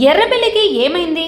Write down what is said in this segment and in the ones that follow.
ఎర్రబెల్లికి ఏమైంది?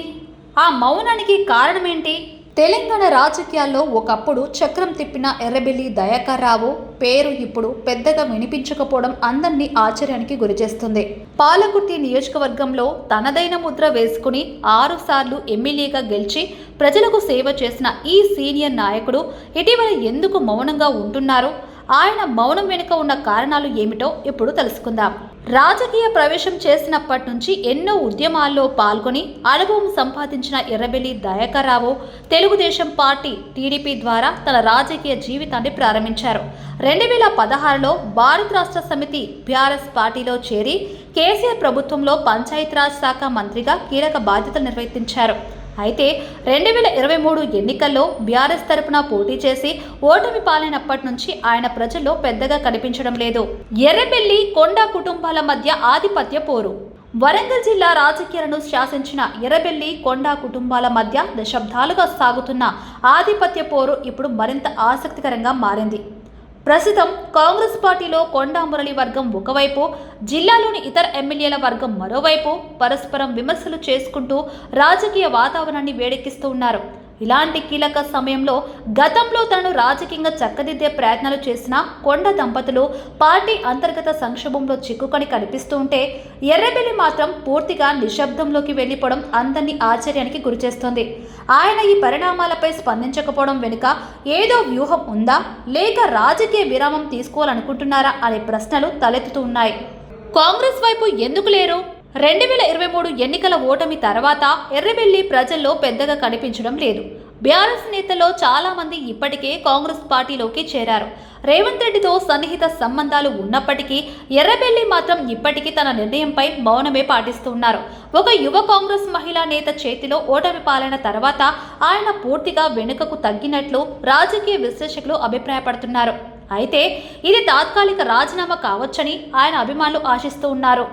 ఆ మౌనానికి కారణమేంటి? తెలంగాణ రాజకీయాల్లో ఒకప్పుడు చక్రం తిప్పిన ఎర్రబెల్లి దయాకర్ రావు పేరు ఇప్పుడు పెద్దగా వినిపించకపోవడం అందరినీ ఆశ్చర్యానికి గురిచేస్తుంది. పాలకుర్తి నియోజకవర్గంలో తనదైన ముద్ర వేసుకుని ఆరుసార్లు ఎమ్మెల్యేగా గెలిచి ప్రజలకు సేవ చేసిన ఈ సీనియర్ నాయకుడు ఇటీవల ఎందుకు మౌనంగా ఉంటున్నారు? ఆయన మౌనం వెనుక ఉన్న కారణాలు ఏమిటో ఇప్పుడు తెలుసుకుందాం. రాజకీయ ప్రవేశం చేసినప్పటి నుంచి ఎన్నో ఉద్యమాల్లో పాల్గొని అనుభవం సంపాదించిన ఎర్రబెల్లి దయాకర్రావు తెలుగుదేశం పార్టీ టీడీపీ ద్వారా తన రాజకీయ జీవితాన్ని ప్రారంభించారు. రెండు వేల పదహారులో భారత రాష్ట్ర సమితి బీఆర్ఎస్ పార్టీలో చేరి కేసీఆర్ ప్రభుత్వంలో పంచాయతీరాజ్ శాఖ మంత్రిగా కీలక బాధ్యతలు నిర్వర్తించారు. అయితే రెండు వేల ఇరవై మూడు ఎన్నికల్లో బీఆర్ఎస్ తరపున పోటీ చేసి ఓటమి పాలైనప్పటి నుంచి ఆయన ప్రజల్లో పెద్దగా కనిపించడం లేదు. ఎర్రబెల్లి కొండ కుటుంబాల మధ్య ఆధిపత్య పోరు. వరంగల్ జిల్లా రాజకీయాలను శాసించిన ఎర్రబెల్లి కొండ కుటుంబాల మధ్య దశాబ్దాలుగా సాగుతున్న ఆధిపత్య పోరు ఇప్పుడు మరింత ఆసక్తికరంగా మారింది. ప్రస్తుతం కాంగ్రెస్ పార్టీలో కొండా మురళి వర్గం ఒకవైపు జిల్లాలోని ఇతర ఎమ్మెల్యేల వర్గం మరోవైపు పరస్పరం విమర్శలు చేసుకుంటూ రాజకీయ వాతావరణాన్ని వేడెక్కిస్తూ ఉన్నారు. ఇలాంటి కీలక సమయంలో గతంలో తనను రాజకీయంగా చక్కదిద్దే ప్రయత్నాలు చేసిన కొండ దంపతులు పార్టీ అంతర్గత సంక్షోభంలో చిక్కుకొని కనిపిస్తూ ఉంటే ఎర్రబెల్లి మాత్రం పూర్తిగా నిశ్శబ్దంలోకి వెళ్ళిపోవడం అందరినీ ఆశ్చర్యానికి గురిచేస్తోంది. ఆయన ఈ పరిణామాలపై స్పందించకపోవడం వెనుక ఏదో వ్యూహం ఉందా? లేక రాజకీయ విరామం తీసుకోవాలనుకుంటున్నారా? అనే ప్రశ్నలు తలెత్తుతూ ఉన్నాయి. కాంగ్రెస్ వైపు ఎందుకు లేరు? రెండు వేల ఇరవై మూడు ఎన్నికల ఓటమి తర్వాత ఎర్రబెల్లి ప్రజల్లో పెద్దగా కనిపించడం లేదు. బీఆర్ఎస్ నేతల్లో చాలామంది ఇప్పటికే కాంగ్రెస్ పార్టీలోకి చేరారు. రేవంత్ రెడ్డితో సన్నిహిత సంబంధాలు ఉన్నప్పటికీ ఎర్రబెల్లి మాత్రం ఇప్పటికీ తన నిర్ణయంపై మౌనమే పాటిస్తున్నారు. ఒక యువ కాంగ్రెస్ మహిళా నేత చేతిలో ఓటమి పాలైన తర్వాత ఆయన పూర్తిగా వెనుకకు తగ్గినట్లు రాజకీయ విశ్లేషకులు అభిప్రాయపడుతున్నారు. అయితే ఇది తాత్కాలిక రాజీనామా కావచ్చని ఆయన అభిమానులు ఆశిస్తూ ఉన్నారు.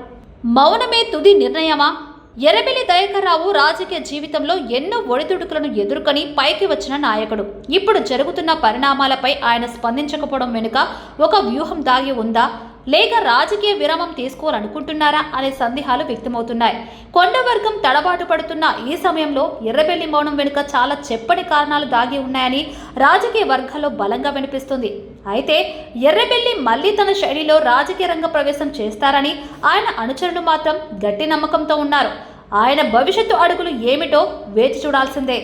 మౌనమే తుది నిర్ణయమా? ఎరబిలి దయాకర్రావు రాజకీయ జీవితంలో ఎన్నో ఒడిదుడుకులను ఎదుర్కొని పైకి వచ్చిన నాయకుడు. ఇప్పుడు జరుగుతున్న పరిణామాలపై ఆయన స్పందించకపోవడం వెనుక ఒక వ్యూహం దాగి ఉందా? లేక రాజకీయ విరామం తీసుకోవాలనుకుంటున్నారా అనే సందేహాలు వ్యక్తమవుతున్నాయి. కొండవర్గం తడబాటు పడుతున్న ఈ సమయంలో ఎర్రబెల్లి మౌనం వెనుక చాలా చెప్పని కారణాలు దాగి ఉన్నాయని రాజకీయ వర్గాల్లో బలంగా వినిపిస్తుంది. అయితే ఎర్రబెల్లి మళ్ళీ తన శైలిలో రాజకీయ రంగ ప్రవేశం చేస్తారని ఆయన అనుచరులు మాత్రం గట్టి నమ్మకంతో ఉన్నారు. ఆయన భవిష్యత్తు అడుగులు ఏమిటో వేచి చూడాల్సిందే.